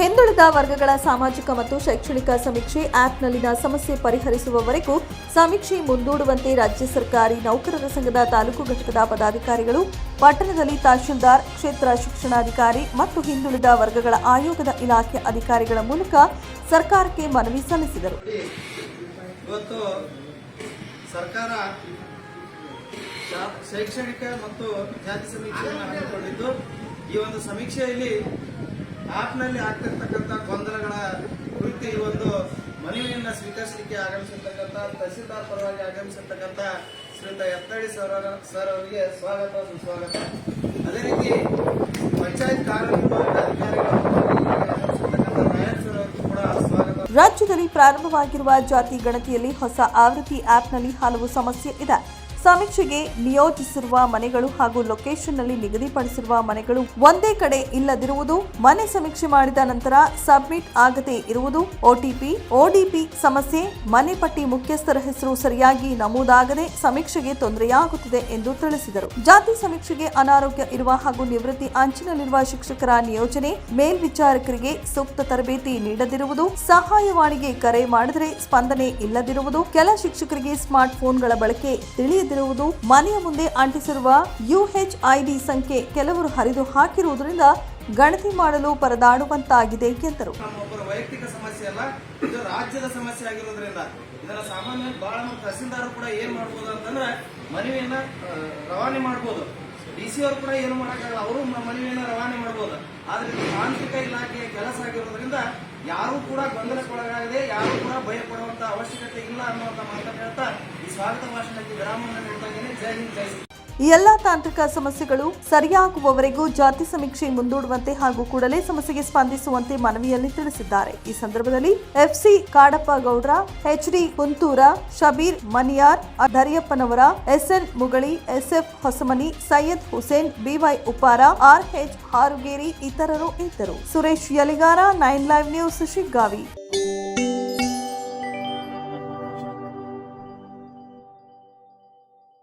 ಹಿಂದುಳಿದ ವರ್ಗಗಳ ಸಾಮಾಜಿಕ ಮತ್ತು ಶೈಕ್ಷಣಿಕ ಸಮೀಕ್ಷೆ ಆಪ್ನಲ್ಲಿನ ಸಮಸ್ಯೆ ಪರಿಹರಿಸುವವರೆಗೂ ಸಮೀಕ್ಷೆ ಮುಂದೂಡುವಂತೆ ರಾಜ್ಯ ಸರ್ಕಾರಿ ನೌಕರರ ಸಂಘದ ತಾಲೂಕು ಘಟಕದ ಪದಾಧಿಕಾರಿಗಳು, ಪಟ್ಟಣದಲ್ಲಿ ತಹಶೀಲ್ದಾರ್, ಕ್ಷೇತ್ರ ಶಿಕ್ಷಣಾಧಿಕಾರಿ ಮತ್ತು ಹಿಂದುಳಿದ ವರ್ಗಗಳ ಆಯೋಗದ ಇಲಾಖೆ ಅಧಿಕಾರಿಗಳ ಮೂಲಕ ಸರ್ಕಾರಕ್ಕೆ ಮನವಿ ಸಲ್ಲಿಸಿದರು. ಸರ್ಕಾರ ಶೈಕ್ಷಣಿಕ ಮತ್ತು ಜಾತಿ ಸಮೀಕ್ಷೆಯನ್ನು ಹಮ್ಮಿಕೊಂಡಿದ್ದು, ಈ ಒಂದು ಸಮೀಕ್ಷೆಯಲ್ಲಿ ಆಪ್ನಲ್ಲಿ ಆಗ್ತಿರ್ತಕ್ಕಂಥ ಗೊಂದಲಗಳ ಕುರಿತು ಈ ಒಂದು ಮನವಿಯನ್ನು ಸ್ವೀಕರಿಸಲಿಕ್ಕೆ ಆಗಮಿಸಿರ್ತಕ್ಕಂಥ ತಹಸೀಲ್ದಾರ್ ಪರವಾಗಿ ಆಗಮಿಸಿರ್ತಕ್ಕಂಥ ಶ್ರೀಯುತ ಎತ್ತಡಿ ಸರ್ ಸರ್ ಅವರಿಗೆ ಸ್ವಾಗತ, ಸುಸ್ವಾಗತ. ಅದೇ ರೀತಿ ಪಂಚಾಯತ್ ಕಾರ್ಯನಿರ್ವಾಹಕ ಅಧಿಕಾರಿಗಳು ರಾಜ್ಯದಲ್ಲಿ ಪ್ರಾರಂಭವಾಗಿರುವ ಜಾತಿ ಗಣತಿಯಲ್ಲಿ ಹೊಸ ಆವೃತ್ತಿ ಆಪ್ನಲ್ಲಿ ಹಲವು ಸಮಸ್ಯೆ ಇದೆ. ಸಮೀಕ್ಷೆಗೆ ನಿಯೋಜಿಸಿರುವ ಮನೆಗಳು ಹಾಗೂ ಲೊಕೇಶನ್ನಲ್ಲಿ ನಿಗದಿಪಡಿಸಿರುವ ಮನೆಗಳು ಒಂದೇ ಕಡೆ ಇಲ್ಲದಿರುವುದು, ಮನೆ ಸಮೀಕ್ಷೆ ಮಾಡಿದ ನಂತರ ಸಬ್ಮಿಟ್ ಆಗದೇ ಇರುವುದು, ಒಟಿಪಿ, ಒಡಿಪಿ ಸಮಸ್ಯೆ, ಮನೆ ಪಟ್ಟಿ ಮುಖ್ಯಸ್ಥರ ಹೆಸರು ಸರಿಯಾಗಿ ನಮೂದಾಗದೆ ಸಮೀಕ್ಷೆಗೆ ತೊಂದರೆಯಾಗುತ್ತಿದೆ ಎಂದು ತಿಳಿಸಿದರು. ಜಾತಿ ಸಮೀಕ್ಷೆಗೆ ಅನಾರೋಗ್ಯ ಇರುವ ಹಾಗೂ ನಿವೃತ್ತಿ ಅಂಚಿನಲ್ಲಿರುವ ಶಿಕ್ಷಕರ ನಿಯೋಜನೆ ಮೇಲ್ವಿಚಾರಕರಿಗೆ ಸೂಕ್ತ ತರಬೇತಿ ನೀಡದಿರುವುದು, ಸಹಾಯವಾಣಿಗೆ ಕರೆ ಮಾಡಿದರೆ ಸ್ಪಂದನೆ ಇಲ್ಲದಿರುವುದು, ಕೆಲ ಶಿಕ್ಷಕರಿಗೆ ಸ್ಮಾರ್ಟ್ ಫೋನ್ಗಳ ಬಳಕೆ ತಿಳಿಯದಿರುವುದು ಮನೆಯ ಮುಂದೆ ಅಂಟಿಸಿರುವ ಯುಎಚ್ಐಡಿ ಸಂಖ್ಯೆ ಕೆಲವರು ಹರಿದು ಹಾಕಿರುವುದರಿಂದ ಗಣತಿ ಮಾಡಲು ಪರದಾಡುವಂತಾಗಿದೆ ಎಂದರು. ವೈಯಕ್ತಿಕ ಸಮಸ್ಯೆ ಅಲ್ಲ, ಇದು ರಾಜ್ಯದ ಸಮಸ್ಯೆ ಆಗಿರೋದ್ರಿಂದ ಇದರ ಸಾಮಾನ್ಯ ಬಹಳ ತಹಸೀಲ್ದಾರ್ ಕೂಡ ಏನ್ ಮಾಡ್ಬೋದು ಅಂತಂದ್ರೆ ಮನವಿಯನ್ನ ರವಾನೆ ಮಾಡ್ಬೋದು. ಡಿ ಸಿ ಅವರು ಕೂಡ ಏನು ಮಾಡಕ್ಕಾಗಲ್ಲ, ಅವರು ಮನವಿಯನ್ನ ರವಾನೆ ಮಾಡ್ಬೋದು. ಆದ್ರೆ ತಾಂತ್ರಿಕ ಇಲಾಖೆಯ ಕೆಲಸ ಆಗಿರೋದ್ರಿಂದ ಯಾರು ಕೂಡ ಗೊಂದಲಕ್ಕೊಳಗಾಗದೆ, ಯಾರು ಕೂಡ ಭಯ ಪಡುವಂತ ಅವಶ್ಯಕತೆ ಇಲ್ಲ ಅನ್ನುವಂತ ಮಾತನ್ನು ಹೇಳ್ತಾ ಈ ಎಲ್ಲಾ ತಾಂತ್ರಿಕ ಸಮಸ್ಯೆಗಳು ಸರಿಯಾಗುವವರೆಗೂ ಜಾತಿ ಸಮೀಕ್ಷೆ ಮುಂದೂಡುವಂತೆ ಹಾಗೂ ಕೂಡಲೇ ಸಮಸ್ಯೆಗೆ ಸ್ಪಂದಿಸುವಂತೆ ಮನವಿಯಲ್ಲಿ ತಿಳಿಸಿದ್ದಾರೆ. ಈ ಸಂದರ್ಭದಲ್ಲಿ FC Kadappa Gowdra HD Kuntur, Shabbir Maniyar, Dariyappanavar SN Mugali SF Hosamani, Syed Hussain BY Upara RH Harugeri ಇತರರು ಇದ್ದರು. Suresh Yaligar, nine live news Shiggavi.